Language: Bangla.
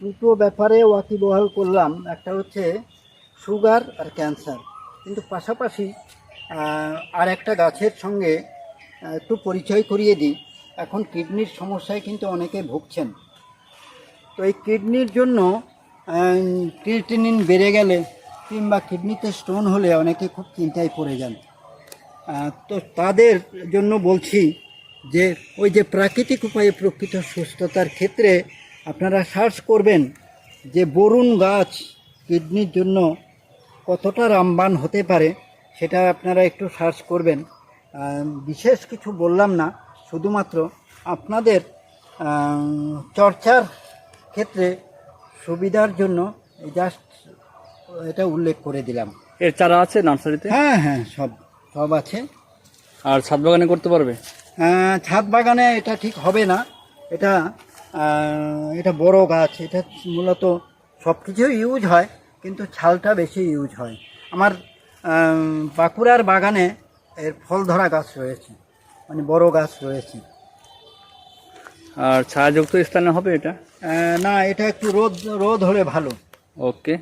দুটো ব্যাপারে ওয়াকিবহাল করলাম। একটা হচ্ছে সুগার আর ক্যান্সার। কিন্তু পাশাপাশি আর একটা গাছের সঙ্গে একটু পরিচয় করিয়ে দিই। এখন কিডনির সমস্যায় কিন্তু অনেকে ভুগছেন। তো এই কিডনির জন্য ক্রিয়েটিনিন বেড়ে গেলে কিংবা কিডনিতে স্টোন হলে অনেকে খুব চিন্তায় পড়ে যান। তো তাদের জন্য বলছি যে, ওই যে প্রাকৃতিক উপায়ে প্রকৃত সুস্থতার ক্ষেত্রে আপনারা সার্চ করবেন যে বরুণ গাছ কিডনির জন্য কতটা রামবান হতে পারে সেটা আপনারা একটু সার্চ করবেন। বিশেষ কিছু বললাম না শুধুমাত্র আপনাদের চর্চার ক্ষেত্রে সুবিধার জন্য জাস্ট এটা উল্লেখ করে দিলাম। এর চারা আছে নার্সারিতে? হ্যাঁ হ্যাঁ সব সব আছে। আর ছাদ বাগানে করতে পারবে? ছাদ বাগানে এটা ঠিক হবে না। এটা এটা বড় গাছ এটা মূলত সব কিছুই ইউজ হয় কিন্তু ছালটা বেশি ইউজ হয়। আমার বাঁকুড়ার বাগানে এর ফল ধরা গাছ রয়েছে মানে বড় গাছ রয়েছে। আর ছায়াযুক্ত স্থানে হবে এটা? না এটা একটু রোদ রোদ হলে ভালো। ওকে।